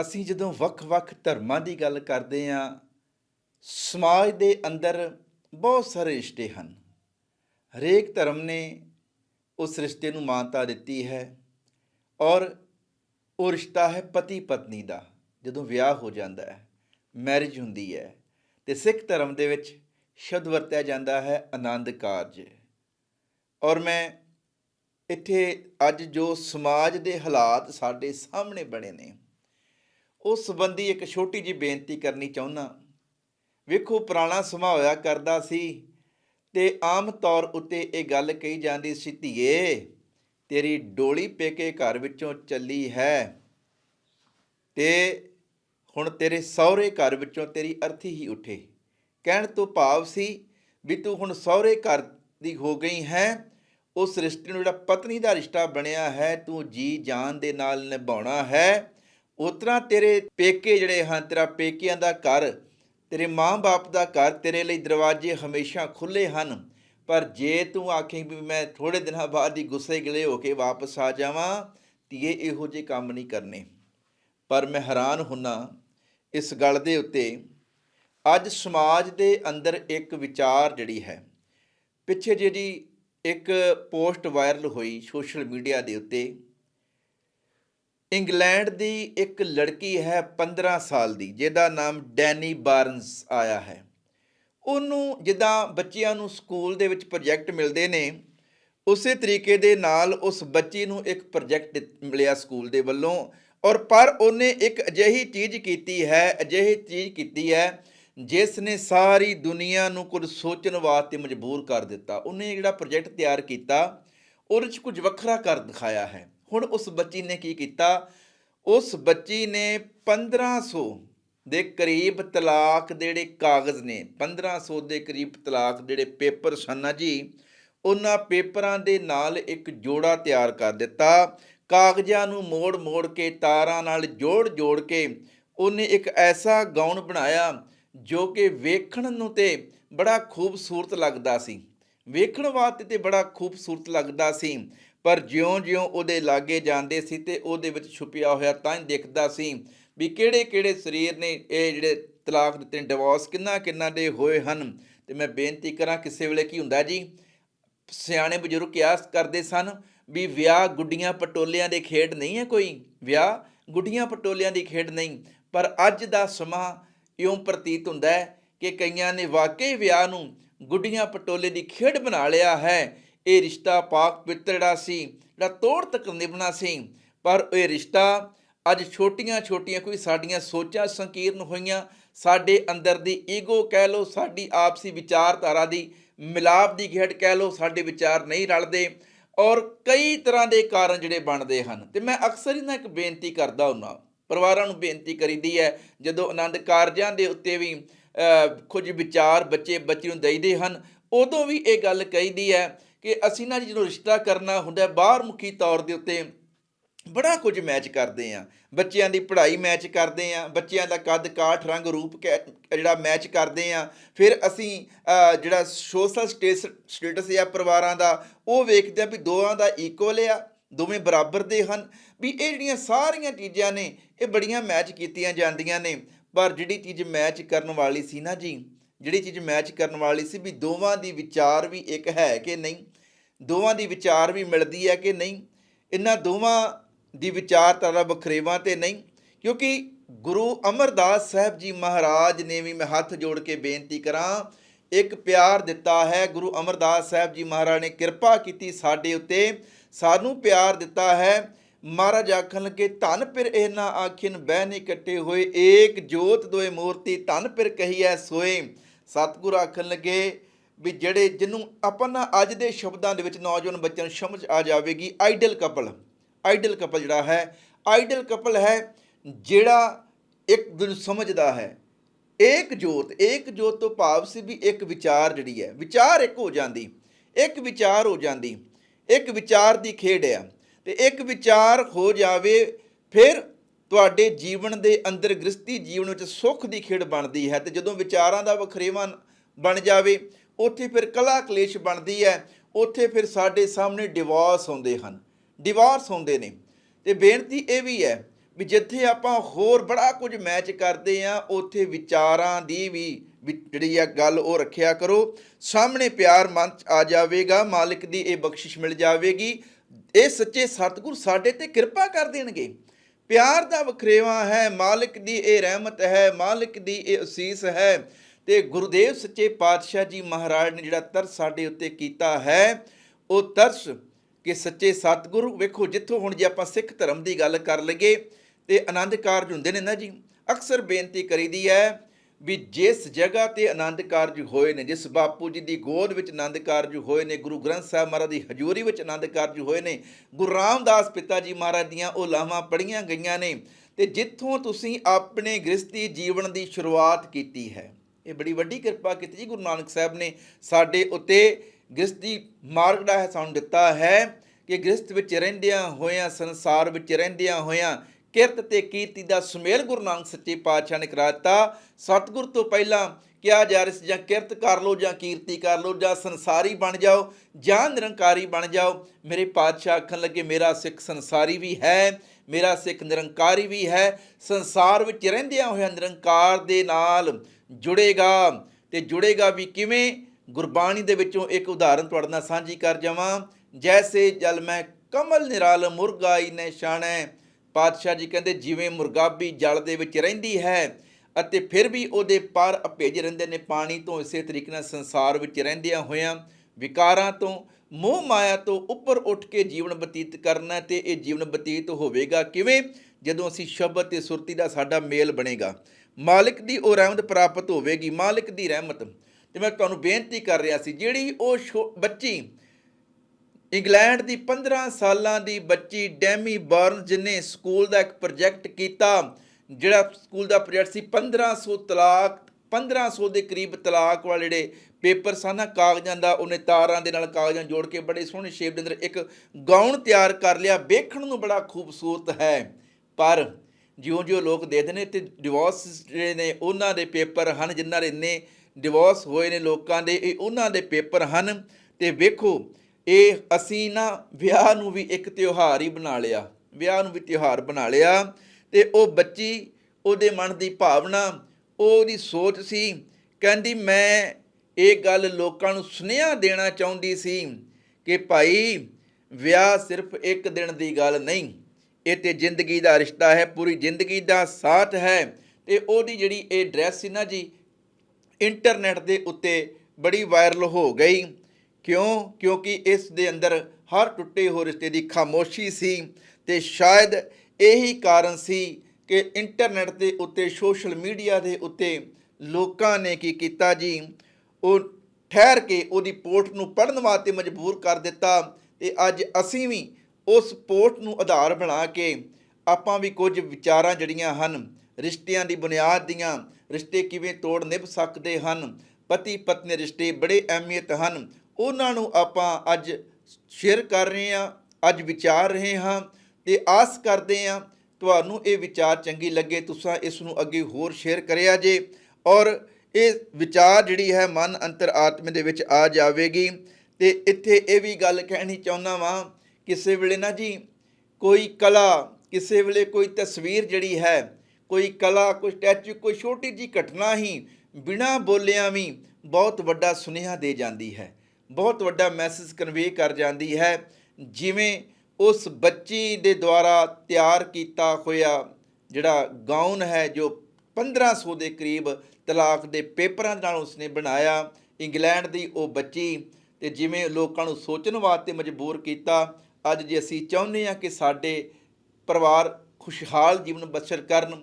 ਅਸੀਂ ਜਦੋਂ ਵੱਖ-ਵੱਖ ਧਰਮਾਂ ਦੀ ਗੱਲ ਕਰਦੇ ਹਾਂ, ਸਮਾਜ ਦੇ ਅੰਦਰ ਬਹੁਤ ਸਾਰੇ ਰਿਸ਼ਤੇ ਹਨ। ਹਰੇਕ ਧਰਮ ਨੇ ਉਸ ਰਿਸ਼ਤੇ ਨੂੰ ਮਾਨਤਾ ਦਿੱਤੀ ਹੈ ਔਰ ਉਹ ਰਿਸ਼ਤਾ ਹੈ ਪਤੀ ਪਤਨੀ ਦਾ। ਜਦੋਂ ਵਿਆਹ ਹੋ ਜਾਂਦਾ ਹੈ ਮੈਰਿਜ ਹੁੰਦੀ ਹੈ, ਤੇ ਸਿੱਖ ਧਰਮ ਦੇ ਵਿੱਚ ਸ਼ਬਦ ਵਰਤਿਆ ਜਾਂਦਾ ਹੈ, ਆਨੰਦ ਕਾਰਜ। ਔਰ ਮੈਂ ਇੱਥੇ ਅੱਜ ਜੋ ਸਮਾਜ ਦੇ ਹਾਲਾਤ ਸਾਡੇ ਸਾਹਮਣੇ ਬਣੇ ਨੇ ਉਸ ਸੰਬੰਧੀ ਇੱਕ ਛੋਟੀ ਜੀ ਬੇਨਤੀ ਕਰਨੀ ਚਾਹੁੰਦਾ। ਵੇਖੋ, ਪੁਰਾਣਾ ਸਮਾਂ ਹੋਇਆ ਕਰਦਾ ਸੀ ਤੇ ਆਮ ਤੌਰ ਉੱਤੇ ਇਹ ਗੱਲ ਕਹੀ ਜਾਂਦੀ ਸੀ, ਧੀਏ, ਤੇਰੀ ਡੋਲੀ ਪੇਕੇ ਘਰ ਵਿੱਚੋਂ ਚੱਲੀ ਹੈ ਤੇ ਹੁਣ ਤੇਰੇ ਸਹੁਰੇ ਘਰ ਵਿੱਚੋਂ ਤੇਰੀ ਅਰਥੀ ਹੀ ਉੱਠੇ। ਕਹਿਣ ਤੋਂ ਭਾਵ ਸੀ ਵੀ ਤੂੰ ਹੁਣ ਸਹੁਰੇ ਘਰ ਦੀ ਹੋ ਗਈ ਹੈ। ਉਸ ਰਿਸ਼ਤੇ ਨੂੰ ਜਿਹੜਾ ਪਤਨੀ ਦਾ ਰਿਸ਼ਤਾ ਬਣਿਆ ਹੈ, ਤੂੰ ਜੀ ਜਾਨ ਦੇ ਨਾਲ ਨਿਭਾਉਣਾ ਹੈ। ਉਤਰਾ ਤੇਰੇ ਪੇਕੇ ਜਿਹੜੇ ਹਨ, ਤੇਰਾ ਪੇਕਿਆਂ ਦਾ ਘਰ, ਤੇਰੇ ਮਾਂ-ਬਾਪ ਦਾ ਘਰ ਤੇਰੇ ਲਈ ਦਰਵਾਜ਼ੇ ਹਮੇਸ਼ਾ ਖੁੱਲੇ ਹਨ। ਪਰ ਜੇ ਤੂੰ ਆਖੇ ਵੀ ਮੈਂ ਥੋੜੇ ਦਿਨਾਂ ਬਾਅਦ ਹੀ ਗੁੱਸੇ ਗਿਲੇ ਹੋ ਕੇ ਵਾਪਸ ਆ ਜਾਵਾਂ, ਧੀਏ, ਇਹੋ ਜਿਹੇ ਕੰਮ ਨਹੀਂ ਕਰਨੇ। ਪਰ ਮੈਂ ਹੈਰਾਨ ਹੁੰਨਾ ਇਸ ਗੱਲ ਦੇ ਉੱਤੇ, ਅੱਜ ਸਮਾਜ ਦੇ ਅੰਦਰ ਇੱਕ ਵਿਚਾਰ ਜਿਹੜੀ ਹੈ, ਪਿੱਛੇ ਜਿਹੜੀ ਇੱਕ ਪੋਸਟ ਵਾਇਰਲ ਹੋਈ ਸੋਸ਼ਲ ਮੀਡੀਆ ਦੇ ਉੱਤੇ। ਇੰਗਲੈਂਡ ਦੀ ਇੱਕ ਲੜਕੀ ਹੈ 15 ਸਾਲ ਦੀ, ਜਿਹਦਾ ਨਾਮ ਡੈਨੀ ਬਾਰਨਸ ਆਇਆ ਹੈ। ਉਹਨੂੰ ਜਿੱਦਾਂ ਬੱਚਿਆਂ ਨੂੰ ਸਕੂਲ ਦੇ ਵਿੱਚ ਪ੍ਰੋਜੈਕਟ ਮਿਲਦੇ ਨੇ, ਉਸੇ ਤਰੀਕੇ ਦੇ ਨਾਲ ਉਸ ਬੱਚੀ ਨੂੰ ਇੱਕ ਪ੍ਰੋਜੈਕਟ ਮਿਲਿਆ ਸਕੂਲ ਦੇ ਵੱਲੋਂ। ਔਰ ਪਰ ਉਹਨੇ ਇੱਕ ਅਜਿਹੀ ਚੀਜ਼ ਕੀਤੀ ਹੈ, ਅਜਿਹੀ ਚੀਜ਼ ਕੀਤੀ ਹੈ, ਜਿਸ ਨੇ ਸਾਰੀ ਦੁਨੀਆ ਨੂੰ ਕੁਝ ਸੋਚਣ ਵਾਸਤੇ ਮਜਬੂਰ ਕਰ ਦਿੱਤਾ। ਉਹਨੇ ਜਿਹੜਾ ਪ੍ਰੋਜੈਕਟ ਤਿਆਰ ਕੀਤਾ, ਉਹਦੇ 'ਚ ਕੁਝ ਵੱਖਰਾ ਕਰ ਦਿਖਾਇਆ ਹੈ। ਹੁਣ ਉਸ ਬੱਚੀ ਨੇ ਕੀ ਕੀਤਾ? ਉਸ ਬੱਚੀ ਨੇ 1500 ਦੇ ਕਰੀਬ ਤਲਾਕ ਦੇ ਜਿਹੜੇ ਕਾਗਜ਼ ਨੇ 1500 ਦੇ ਕਰੀਬ ਤਲਾਕ ਦੇ ਜਿਹੜੇ ਪੇਪਰ ਸਨ ਜੀ, ਉਹਨਾਂ ਪੇਪਰਾਂ ਦੇ ਨਾਲ ਇੱਕ ਜੋੜਾ ਤਿਆਰ ਕਰ ਦਿੱਤਾ। ਕਾਗਜ਼ਾਂ ਨੂੰ ਮੋੜ-ਮੋੜ ਕੇ, ਤਾਰਾਂ ਨਾਲ ਜੋੜ-ਜੋੜ ਕੇ ਉਹਨੇ ਇੱਕ ਐਸਾ ਗਾਊਨ ਬਣਾਇਆ ਜੋ ਕਿ ਵੇਖਣ ਨੂੰ ਤੇ ਬੜਾ ਖੂਬਸੂਰਤ ਲੱਗਦਾ ਸੀ। ਵੇਖਣ ਵਾਸਤੇ ਤੇ ਬੜਾ ਖੂਬਸੂਰਤ ਲੱਗਦਾ ਸੀ। ਪਰ ਜਿਉਂ-ਜਿਉਂ ਉਹਦੇ ਲਾਗੇ ਜਾਂਦੇ ਸੀ ਤੇ ਉਹਦੇ ਵਿੱਚ ਛੁਪਿਆ ਹੋਇਆ ਤਾਂ ਹੀ ਦਿਖਦਾ ਸੀ ਵੀ ਕਿਹੜੇ-ਕਿਹੜੇ ਸਰੀਰ ਨੇ ਇਹ ਜਿਹੜੇ ਤਲਾਕ ਦਿੱਤੇ ਡਿਵੋਰਸ ਕਿੰਨਾ ਕਿੰਨਾ ਦੇ ਹੋਏ ਹਨ। ਤੇ ਮੈਂ ਬੇਨਤੀ ਕਰਾਂ ਕਿਸੇ ਵੇਲੇ ਕੀ ਹੁੰਦਾ ਜੀ, ਸਿਆਣੇ ਬਜ਼ੁਰਗ ਕਿਆਸ ਕਰਦੇ ਸਨ ਵੀ ਵਿਆਹ ਗੁੱਡੀਆਂ ਪਟੋਲਿਆਂ ਦੇ ਖੇਡ ਨਹੀਂ ਹੈ ਕੋਈ, ਵਿਆਹ ਗੁੱਡੀਆਂ ਪਟੋਲਿਆਂ ਦੀ ਖੇਡ ਨਹੀਂ। ਪਰ ਅੱਜ ਦਾ ਸਮਾਂ ਇਉਂ ਪ੍ਰਤੀਤ ਹੁੰਦਾ ਹੈ ਕਿ ਕਈਆਂ ਨੇ ਵਾਕਈ ਵਿਆਹ ਨੂੰ ਗੁੱਡੀਆਂ ਪਟੋਲੇ ਦੀ ਖੇਡ ਬਣਾ ਲਿਆ ਹੈ। ਇਹ ਰਿਸ਼ਤਾ ਪਾਕ ਪਵਿੱਤਰ ਜਿਹੜਾ ਸੀ, ਜਿਹੜਾ ਤੋੜ ਤੱਕ ਨਿਭਣਾ ਸੀ, ਪਰ ਇਹ ਰਿਸ਼ਤਾ ਅੱਜ ਛੋਟੀਆਂ ਛੋਟੀਆਂ ਕੋਈ ਸਾਡੀਆਂ ਸੋਚਾਂ ਸੰਕੀਰਨ ਹੋਈਆਂ, ਸਾਡੇ ਅੰਦਰ ਦੀ ਈਗੋ ਕਹਿ ਲਓ, ਸਾਡੀ ਆਪਸੀ ਵਿਚਾਰਧਾਰਾ ਦੀ ਮਿਲਾਪ ਦੀ ਖੇਡ ਕਹਿ ਲਓ, ਸਾਡੇ ਵਿਚਾਰ ਨਹੀਂ ਰਲਦੇ ਔਰ ਕਈ ਤਰ੍ਹਾਂ ਦੇ ਕਾਰਨ ਜਿਹੜੇ ਬਣਦੇ ਹਨ। ਤੇ ਮੈਂ ਅਕਸਰ ਹੀ ਨਾ ਇੱਕ ਬੇਨਤੀ ਕਰਦਾ ਹੁੰਨਾ, ਪਰਿਵਾਰਾਂ ਨੂੰ ਬੇਨਤੀ ਕਰੀਦੀ ਹੈ, ਜਦੋਂ ਆਨੰਦ ਕਾਰਜਾਂ ਦੇ ਉੱਤੇ ਵੀ ਕੁਝ ਵਿਚਾਰ ਬੱਚੇ ਬੱਚੀ ਨੂੰ ਦਈਦੇ ਹਨ, ਉਦੋਂ ਵੀ ਇਹ ਗੱਲ ਕਹੀਦੀ ਹੈ ਕਿ ਅਸੀਂ ਨਾ ਜਦੋਂ ਰਿਸ਼ਤਾ ਕਰਨਾ ਹੁੰਦਾ ਬਾਹਰ ਮੁਖੀ ਤੌਰ ਦੇ ਉੱਤੇ ਬੜਾ ਕੁਝ ਮੈਚ ਕਰਦੇ ਆ ਬੱਚਿਆਂ ਦੀ ਪੜ੍ਹਾਈ ਮੈਚ ਕਰਦੇ ਆ ਬੱਚਿਆਂ ਦਾ ਕੱਦ, ਕਾਠ, ਰੰਗ, ਰੂਪ ਕੈ- ਜਿਹੜਾ ਮੈਚ ਕਰਦੇ ਆ ਫਿਰ ਅਸੀਂ ਜਿਹੜਾ ਸੋਸ਼ਲ ਸਟੇਟਸ ਆ ਪਰਿਵਾਰਾਂ ਦਾ, ਉਹ ਵੇਖਦੇ ਆ ਵੀ ਦੋਵਾਂ ਦਾ ਇਕੁਅਲ ਆ, ਦੋਵੇਂ ਬਰਾਬਰ ਦੇ ਹਨ। ਵੀ ਇਹ ਜਿਹੜੀਆਂ ਸਾਰੀਆਂ ਚੀਜ਼ਾਂ ਨੇ, ਇਹ ਬੜੀਆਂ ਮੈਚ ਕੀਤੀਆਂ ਜਾਂਦੀਆਂ ਨੇ। ਪਰ ਜਿਹੜੀ ਚੀਜ਼ ਮੈਚ ਕਰਨ ਵਾਲੀ ਸੀ ਨਾ ਜੀ ਜਿਹੜੀ ਚੀਜ਼ ਮੈਚ ਕਰਨ ਵਾਲੀ ਸੀ ਵੀ ਦੋਵਾਂ ਦੀ ਵਿਚਾਰ ਵੀ ਇੱਕ ਹੈ ਕਿ ਨਹੀਂ, ਦੋਵਾਂ ਦੀ ਵਿਚਾਰ ਵੀ ਮਿਲਦੀ ਹੈ ਕਿ ਨਹੀਂ, ਇਹਨਾਂ ਦੋਵਾਂ ਦੀ ਵਿਚਾਰਧਾਰਾ ਵਖਰੇਵਾਂ ਤੇ ਨਹੀਂ, ਕਿਉਂਕਿ ਗੁਰੂ ਅਮਰਦਾਸ ਸਾਹਿਬ ਜੀ ਮਹਾਰਾਜ ਨੇ ਵੀ ਮੈਂ ਹੱਥ ਜੋੜ ਕੇ ਬੇਨਤੀ ਕਰਾਂ, ਇੱਕ ਪਿਆਰ ਦਿੱਤਾ ਹੈ, ਗੁਰੂ ਅਮਰਦਾਸ ਸਾਹਿਬ ਜੀ ਮਹਾਰਾਜ ਨੇ ਕਿਰਪਾ ਕੀਤੀ ਸਾਡੇ ਉੱਤੇ, ਸਾਨੂੰ ਪਿਆਰ ਦਿੱਤਾ ਹੈ। ਮਹਾਰਾਜ ਆਖਣ ਲੱਗੇ, ਧਨ ਫਿਰ ਇਹਨਾਂ ਆਖਿਨ, ਬਹਿ ਇਕੱਠੇ ਹੋਏ, ਏਕ ਜੋਤ ਦੋਏ ਮੂਰਤੀ, ਧਨ ਫਿਰ ਕਹੀਐ ਸੋਏ। ਸਤਿਗੁਰ ਆਖਣ ਲੱਗੇ ਵੀ ਜਿਹੜੇ ਜਿਹਨੂੰ ਆਪਾਂ ਨਾ ਅੱਜ ਦੇ ਸ਼ਬਦਾਂ ਦੇ ਵਿੱਚ ਨੌਜਵਾਨ ਬੱਚਿਆਂ ਨੂੰ ਸਮਝ ਆ ਜਾਵੇਗੀ, ਆਈਡਲ ਕਪਲ। ਆਈਡਲ ਕਪਲ ਜਿਹੜਾ ਹੈ, ਆਈਡਲ ਕਪਲ ਹੈ ਜਿਹੜਾ ਇੱਕ ਦੂਜੇ ਨੂੰ ਸਮਝਦਾ ਹੈ। ਏਕ ਜੋਤ ਏਕ ਜੋਤ ਤੋਂ ਭਾਵ ਸੀ ਵੀ ਇੱਕ ਵਿਚਾਰ ਜਿਹੜੀ ਹੈ, ਵਿਚਾਰ ਇੱਕ ਹੋ ਜਾਂਦੀ, ਇੱਕ ਵਿਚਾਰ ਹੋ ਜਾਂਦੀ, ਇੱਕ ਵਿਚਾਰ ਦੀ ਖੇਡ ਆ। ਤੇ ਇੱਕ ਵਿਚਾਰ ਹੋ ਜਾਵੇ, ਫਿਰ ਤੁਹਾਡੇ ਜੀਵਨ ਦੇ ਅੰਦਰ ਗ੍ਰਸਤੀ ਜੀਵਨ ਵਿੱਚ ਸੁੱਖ ਦੀ ਖੇਡ ਬਣਦੀ ਹੈ ਤੇ ਜਦੋਂ ਵਿਚਾਰਾਂ ਦਾ ਵਖਰੇਵਾਂ ਬਣ ਜਾਵੇ, ਉੱਥੇ ਫਿਰ ਕਲਾ ਕਲੇਸ਼ ਬਣਦੀ ਹੈ, ਉੱਥੇ ਫਿਰ ਸਾਡੇ ਸਾਹਮਣੇ ਡਿਵੋਰਸ ਹੁੰਦੇ ਹਨ ਡਿਵੋਰਸ ਹੁੰਦੇ ਨੇ ਤੇ ਬੇਨਤੀ ਇਹ ਵੀ ਹੈ ਵੀ ਜਿੱਥੇ ਆਪਾਂ ਹੋਰ ਬੜਾ ਕੁਝ ਮੈਚ ਕਰਦੇ ਆ ਉੱਥੇ ਵਿਚਾਰਾਂ ਦੀ ਵੀ ਜਿਹੜੀ ਆ ਗੱਲ ਉਹ ਰੱਖਿਆ ਕਰੋ, ਸਾਹਮਣੇ ਪਿਆਰ ਮਨ ਆ ਜਾਵੇਗਾ, ਮਾਲਕ ਦੀ ਇਹ ਬਖਸ਼ਿਸ਼ ਮਿਲ ਜਾਵੇਗੀ, ਇਹ ਸੱਚੇ ਸਤਿਗੁਰ ਸਾਡੇ ਤੇ ਕਿਰਪਾ ਕਰ ਦੇਣਗੇ। ਪਿਆਰ ਦਾ ਵਖਰੇਵਾ ਹੈ, ਮਾਲਕ ਦੀ ਇਹ ਰਹਿਮਤ ਹੈ, ਮਾਲਕ ਦੀ ਇਹ ਅਸੀਸ ਹੈ। ਤੇ ਗੁਰਦੇਵ ਸੱਚੇ ਪਾਤਸ਼ਾਹ ਜੀ ਮਹਾਰਾਜ ਨੇ ਜਿਹੜਾ ਤਰਸ ਸਾਡੇ ਉੱਤੇ ਕੀਤਾ ਹੈ, ਉਹ ਤਰਸ ਕਿ ਸੱਚੇ ਸਤਿਗੁਰੂ, ਵੇਖੋ ਜਿੱਥੋਂ ਹੁਣ ਜੇ ਆਪਾਂ ਸਿੱਖ ਧਰਮ ਦੀ ਗੱਲ ਕਰ ਲਈਏ, ਤੇ ਆਨੰਦ ਕਾਰਜ ਹੁੰਦੇ ਨੇ ਨਾ ਜੀ, ਅਕਸਰ ਬੇਨਤੀ ਕਰੀਦੀ ਹੈ ਵੀ ਜਿਸ ਜਗ੍ਹਾ ਤੇ ਆਨੰਦ ਕਾਰਜ ਹੋਏ ਨੇ, ਜਿਸ ਬਾਪੂ ਜੀ ਦੀ ਗੋਦ ਵਿੱਚ ਆਨੰਦ ਕਾਰਜ ਹੋਏ ਨੇ, ਗੁਰੂ ਗ੍ਰੰਥ ਸਾਹਿਬ ਮਹਾਰਾਜ ਦੀ ਹਜ਼ੂਰੀ ਵਿੱਚ ਆਨੰਦ ਕਾਰਜ ਹੋਏ ਨੇ, ਗੁਰੂ ਰਾਮਦਾਸ ਪਿਤਾ ਜੀ ਮਹਾਰਾਜ ਦੀਆਂ ਉਹ ਲਾਵਾਂ ਪੜੀਆਂ ਗਈਆਂ ਨੇ ਤੇ ਜਿੱਥੋਂ ਤੁਸੀਂ ਆਪਣੇ ਗ੍ਰਸਤੀ ਜੀਵਨ ਦੀ ਸ਼ੁਰੂਆਤ ਕੀਤੀ ਹੈ। ਇਹ ਬੜੀ ਵੱਡੀ ਕਿਰਪਾ ਕੀਤੀ ਜੀ ਗੁਰੂ ਨਾਨਕ ਸਾਹਿਬ ਨੇ ਸਾਡੇ ਉੱਤੇ ਗ੍ਰਸਤੀ ਮਾਰਗ ਦਾ ਹੈ ਸਾਨੂੰ ਦਿੱਤਾ ਹੈ ਕਿ ਗ੍ਰਸਤ ਵਿੱਚ ਰਹਿੰਦਿਆਂ ਹੋਇਆਂ, ਸੰਸਾਰ ਵਿੱਚ ਰਹਿੰਦਿਆਂ ਹੋਇਆਂ ਕਿਰਤ ਤੇ ਕੀਰਤੀ ਦਾ ਸੁਮੇਲ ਗੁਰੂ ਨਾਨਕ ਸੱਚੇ ਪਾਤਸ਼ਾਹ ਨੇ ਕਰਾ ਦਿੱਤਾ ਸਤਿਗੁਰ ਤੋਂ ਪਹਿਲਾਂ ਕਿਹਾ ਜਾ ਰਿਹਾ ਸੀ, ਜਾਂ ਕਿਰਤ ਕਰ ਲਓ, ਜਾਂ ਕੀਰਤੀ ਕਰ ਲਓ, ਜਾਂ ਸੰਸਾਰੀ ਬਣ ਜਾਓ, ਜਾਂ ਨਿਰੰਕਾਰੀ ਬਣ ਜਾਓ। ਮੇਰੇ ਪਾਤਸ਼ਾਹ ਆਖਣ ਲੱਗੇ, ਮੇਰਾ ਸਿੱਖ ਸੰਸਾਰੀ ਵੀ ਹੈ, ਮੇਰਾ ਸਿੱਖ ਨਿਰੰਕਾਰੀ ਵੀ ਹੈ। ਸੰਸਾਰ ਵਿੱਚ ਰਹਿੰਦਿਆਂ ਹੋਇਆਂ ਨਿਰੰਕਾਰ ਦੇ ਨਾਲ ਜੁੜੇਗਾ। ਤੇ ਜੁੜੇਗਾ ਵੀ ਕਿਵੇਂ? ਗੁਰਬਾਣੀ ਦੇ ਵਿੱਚੋਂ ਇੱਕ ਉਦਾਹਰਨ ਤੁਹਾਡੇ ਨਾਲ ਸਾਂਝੀ ਕਰ ਜਾਵਾਂ। ਜੈਸੇ ਜਲ ਮੈਂ ਕਮਲ ਨਿਰਾਲ ਮੁਰਗਾਈ ਨੇ ਛਾਣੈ। ਪਾਤਸ਼ਾਹ ਜੀ ਕਹਿੰਦੇ, ਜਿਵੇਂ ਮੁਰਗਾਬੀ ਜਲ ਦੇ ਵਿੱਚ ਰਹਿੰਦੀ ਹੈ ਅਤੇ ਫਿਰ ਵੀ ਉਹਦੇ ਪਰ ਅਭੇਜ ਰਹਿੰਦੇ ਨੇ, ਪਾਣੀ ਤੋਂ ਇਸੇ ਤਰੀਕੇ ਨਾਲ ਸੰਸਾਰ ਵਿੱਚ ਰਹਿੰਦਿਆਂ ਹੋਇਆਂ ਵਿਕਾਰਾਂ ਤੋਂ, ਮੋਹ ਮਾਇਆ ਤੋਂ ਉੱਪਰ ਉੱਠ ਕੇ ਜੀਵਨ ਬਤੀਤ ਕਰਨਾ ਹੈ ਤੇ ਇਹ ਜੀਵਨ ਬਤੀਤ ਹੋਵੇਗਾ ਕਿਵੇਂ? ਜਦੋਂ ਅਸੀਂ ਸ਼ਬਦ ਤੇ ਸੁਰਤੀ ਦਾ ਸਾਡਾ ਮੇਲ ਬਣੇਗਾ। ਮਾਲਕ ਦੀ ਉਹ ਰਹਿਮਤ ਪ੍ਰਾਪਤ ਹੋਵੇਗੀ, ਮਾਲਕ ਦੀ ਰਹਿਮਤ। ਤੇ ਮੈਂ ਤੁਹਾਨੂੰ ਬੇਨਤੀ ਕਰ ਰਿਹਾ ਸੀ, ਜਿਹੜੀ ਉਹ ਛੋ- ਬੱਚੀ ਇੰਗਲੈਂਡ ਦੀ 15 ਸਾਲਾਂ ਦੀ ਬੱਚੀ ਡੈਮੀ ਬਰਨ ਜਿਨੇ ਸਕੂਲ ਦਾ ਇੱਕ ਪ੍ਰੋਜੈਕਟ ਕੀਤਾ, ਜਿਹੜਾ ਸਕੂਲ ਦਾ ਪ੍ਰੋਜੈਕਟ ਸੀ 1500 ਤਲਾਕ 1500 ਦੇ ਕਰੀਬ ਤਲਾਕ ਵਾਲੇ ਜਿਹੜੇ ਪੇਪਰ ਸਨ ਕਾਗਜ਼ਾਂ ਦਾ, ਉਹਨੇ ਤਾਰਾਂ ਦੇ ਨਾਲ ਕਾਗਜ਼ਾਂ ਜੋੜ ਕੇ ਬੜੇ ਸੋਹਣੇ ਸ਼ੇਪ ਦੇ ਅੰਦਰ ਇੱਕ ਗਾਉਣ ਤਿਆਰ ਕਰ ਲਿਆ। ਵੇਖਣ ਨੂੰ ਬੜਾ ਖੂਬਸੂਰਤ ਹੈ, ਪਰ ਜਿਉਂ-ਜਿਉਂ ਲੋਕ ਦੇਖਦੇ ਨੇ ਤੇ ਡਿਵੋਰਸ ਜਿਹੜੇ ਨੇ, ਉਹਨਾਂ ਦੇ ਪੇਪਰ ਹਨ, ਜਿਨ੍ਹਾਂ ਦੇ ਇੰਨੇ ਡਿਵੋਰਸ ਹੋਏ ਨੇ ਲੋਕਾਂ ਦੇ, ਇਹ ਉਹਨਾਂ ਦੇ ਪੇਪਰ ਹਨ। ਤੇ ਵੇਖੋ ਇਹ ਅਸੀਂ ਨਾ ਵਿਆਹ ਨੂੰ ਵੀ ਇੱਕ ਤਿਉਹਾਰ ਹੀ ਬਣਾ ਲਿਆ, ਵਿਆਹ ਨੂੰ ਵੀ ਤਿਉਹਾਰ ਬਣਾ ਲਿਆ ਤੇ ਉਹ ਬੱਚੀ ਉਹਦੇ ਮਨ ਦੀ ਭਾਵਨਾ, ਉਹਦੀ ਸੋਚ ਸੀ, ਕਹਿੰਦੀ ਮੈਂ ਇਹ ਗੱਲ ਲੋਕਾਂ ਨੂੰ ਸੁਨੇਹਾ ਦੇਣਾ ਚਾਹੁੰਦੀ ਸੀ ਕਿ ਭਾਈ ਵਿਆਹ ਸਿਰਫ ਇੱਕ ਦਿਨ ਦੀ ਗੱਲ ਨਹੀਂ, ਇਹ ਤੇ ਜ਼ਿੰਦਗੀ ਦਾ ਰਿਸ਼ਤਾ ਹੈ, ਪੂਰੀ ਜ਼ਿੰਦਗੀ ਦਾ ਸਾਥ ਹੈ ਤੇ ਉਹਦੀ ਜਿਹੜੀ ਇਹ ਡਰੈਸ ਸੀ ਨਾ ਜੀ, ਇੰਟਰਨੈਟ ਦੇ ਉੱਤੇ ਬੜੀ ਵਾਇਰਲ ਹੋ ਗਈ। ਕਿਉਂ? ਕਿਉਂਕਿ ਇਸ ਦੇ ਅੰਦਰ ਹਰ ਟੁੱਟੇ ਹੋਏ ਰਿਸ਼ਤੇ ਦੀ ਖਾਮੋਸ਼ੀ ਸੀ ਤੇ ਸ਼ਾਇਦ ਇਹੀ ਕਾਰਨ ਸੀ ਕਿ ਇੰਟਰਨੈਟ ਦੇ ਉੱਤੇ, ਸੋਸ਼ਲ ਮੀਡੀਆ ਦੇ ਉੱਤੇ ਲੋਕਾਂ ਨੇ ਕੀ ਕੀਤਾ ਜੀ? ਉਹ ਠਹਿਰ ਕੇ ਉਹਦੀ ਪੋਸਟ ਨੂੰ ਪੜਨ ਵਾਸਤੇ ਮਜਬੂਰ ਕਰ ਦਿੱਤਾ ਤੇ ਅੱਜ ਅਸੀਂ ਵੀ ਉਸ ਪੋਸਟ ਨੂੰ ਆਧਾਰ ਬਣਾ ਕੇ ਆਪਾਂ ਵੀ ਕੁਝ ਵਿਚਾਰਾਂ ਜਿਹੜੀਆਂ ਹਨ, ਰਿਸ਼ਤਿਆਂ ਦੀ ਬੁਨਿਆਦ ਦੀਆਂ, ਰਿਸ਼ਤੇ ਕਿਵੇਂ ਤੋੜ ਨਿਭ ਸਕਦੇ ਹਨ? ਪਤੀ ਪਤਨੀ ਰਿਸ਼ਤੇ ਬੜੇ ਅਹਿਮੀਅਤ ਹਨ। ਉਹਨਾਂ ਨੂੰ ਆਪਾਂ ਅੱਜ ਸ਼ੇਅਰ ਕਰ ਰਹੇ ਹਾਂ, ਅੱਜ ਵਿਚਾਰ ਰਹੇ ਹਾਂ ਤੇ ਆਸ ਕਰਦੇ ਹਾਂ ਤੁਹਾਨੂੰ ਇਹ ਵਿਚਾਰ ਚੰਗੀ ਲੱਗੇ, ਤੁਸੀਂ ਇਸ ਨੂੰ ਅੱਗੇ ਹੋਰ ਸ਼ੇਅਰ ਕਰਿਆ ਜੇ ਔਰ ਇਹ ਵਿਚਾਰ ਜਿਹੜੀ ਹੈ ਮਨ ਅੰਤਰ ਆਤਮੇ ਦੇ ਵਿੱਚ ਆ ਜਾਵੇਗੀ ਤੇ ਇੱਥੇ ਇਹ ਵੀ ਗੱਲ ਕਹਿਣੀ ਚਾਹੁੰਦਾ ਵਾਂ, ਕਿਸੇ ਵੇਲੇ ਨਾ ਜੀ ਕੋਈ ਕਲਾ, ਕਿਸੇ ਵੇਲੇ ਕੋਈ ਤਸਵੀਰ ਜਿਹੜੀ ਹੈ, ਕੋਈ ਕਲਾ, ਕੋਈ ਸਟੈਚੂ, ਕੋਈ ਛੋਟੀ ਜੀ ਘਟਨਾ ਹੀ ਬਿਨਾ ਬੋਲਿਆਂ ਵੀ ਬਹੁਤ ਵੱਡਾ ਸੁਨੇਹਾ ਦੇ ਜਾਂਦੀ ਹੈ। ਬਹੁਤ ਵੱਡਾ ਮੈਸੇਜ ਕਨਵੇ ਕਰ ਜਾਂਦੀ ਹੈ। ਜਿਵੇਂ ਉਸ ਬੱਚੀ ਦੇ ਦੁਆਰਾ ਤਿਆਰ ਕੀਤਾ ਹੋਇਆ ਜਿਹੜਾ ਗਾਊਨ ਹੈ, ਜੋ 1500 ਦੇ ਕਰੀਬ ਤਲਾਕ ਦੇ ਪੇਪਰਾਂ ਨਾਲ ਉਸਨੇ ਬਣਾਇਆ, ਇੰਗਲੈਂਡ ਦੀ ਉਹ ਬੱਚੀ ਤੇ ਜਿਵੇਂ ਲੋਕਾਂ ਨੂੰ ਸੋਚਣ ਵਾਸਤੇ ਮਜਬੂਰ ਕੀਤਾ, ਅੱਜ ਜੇ ਅਸੀਂ ਚਾਹੁੰਦੇ ਹਾਂ ਕਿ ਸਾਡੇ ਪਰਿਵਾਰ ਖੁਸ਼ਹਾਲ ਜੀਵਨ ਬਸਰ ਕਰਨ,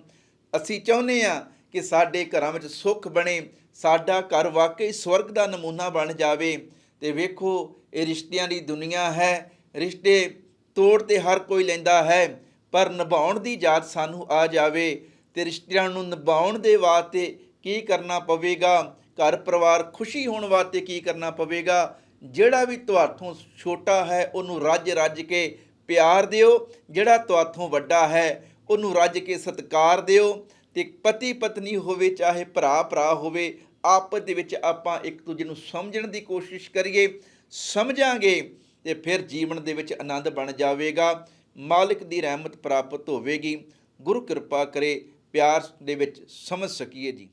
ਅਸੀਂ ਚਾਹੁੰਦੇ ਹਾਂ ਕਿ ਸਾਡੇ ਘਰਾਂ ਵਿੱਚ ਸੁੱਖ ਬਣੇ, ਸਾਡਾ ਘਰ ਵਾਕਈ ਸਵਰਗ ਦਾ ਨਮੂਨਾ ਬਣ ਜਾਵੇ ਤੇ ਵੇਖੋ, ਇਹ ਰਿਸ਼ਤਿਆਂ ਦੀ ਦੁਨੀਆ ਹੈ। ਰਿਸ਼ਤੇ ਤੋੜ ਤੇ ਹਰ ਕੋਈ ਲੈਂਦਾ ਹੈ, ਪਰ ਨਿਭਾਉਣ ਦੀ ਜਾਤ ਸਾਨੂੰ ਆ ਜਾਵੇ ਤੇ ਰਿਸ਼ਤਿਆਂ ਨੂੰ ਨਿਭਾਉਣ ਦੇ ਵਾਸਤੇ ਕੀ ਕਰਨਾ ਪਵੇਗਾ? ਘਰ ਪਰਿਵਾਰ ਖੁਸ਼ੀ ਹੋਣ ਵਾਸਤੇ ਕੀ ਕਰਨਾ ਪਵੇਗਾ? ਜਿਹੜਾ ਵੀ ਤੁਹਾਥੋਂ ਛੋਟਾ ਹੈ, ਉਹਨੂੰ ਰੱਜ ਰੱਜ ਕੇ ਪਿਆਰ ਦਿਓ। ਜਿਹੜਾ ਤੁਹਾਥੋਂ ਵੱਡਾ ਹੈ, ਉਹਨੂੰ ਰੱਜ ਕੇ ਸਤਿਕਾਰ ਦਿਓ। ਤੇ ਪਤੀ ਪਤਨੀ ਹੋਵੇ, ਚਾਹੇ ਭਰਾ ਭਰਾ ਹੋਵੇ ਆਪਸ ਦੇ ਵਿੱਚ ਆਪਾਂ ਇੱਕ ਦੂਜੇ ਨੂੰ ਸਮਝਣ ਦੀ ਕੋਸ਼ਿਸ਼ ਕਰੀਏ, ਸਮਝਾਂਗੇ ਤੇ ਫਿਰ ਜੀਵਨ ਦੇ ਵਿੱਚ ਆਨੰਦ ਬਣ ਜਾਵੇਗਾ, ਮਾਲਕ ਦੀ ਰਹਿਮਤ ਪ੍ਰਾਪਤ ਹੋਵੇਗੀ। ਗੁਰੂ ਕਿਰਪਾ ਕਰੇ, ਪਿਆਰ ਦੇ ਵਿੱਚ ਸਮਝ ਸਕੀਏ ਜੀ।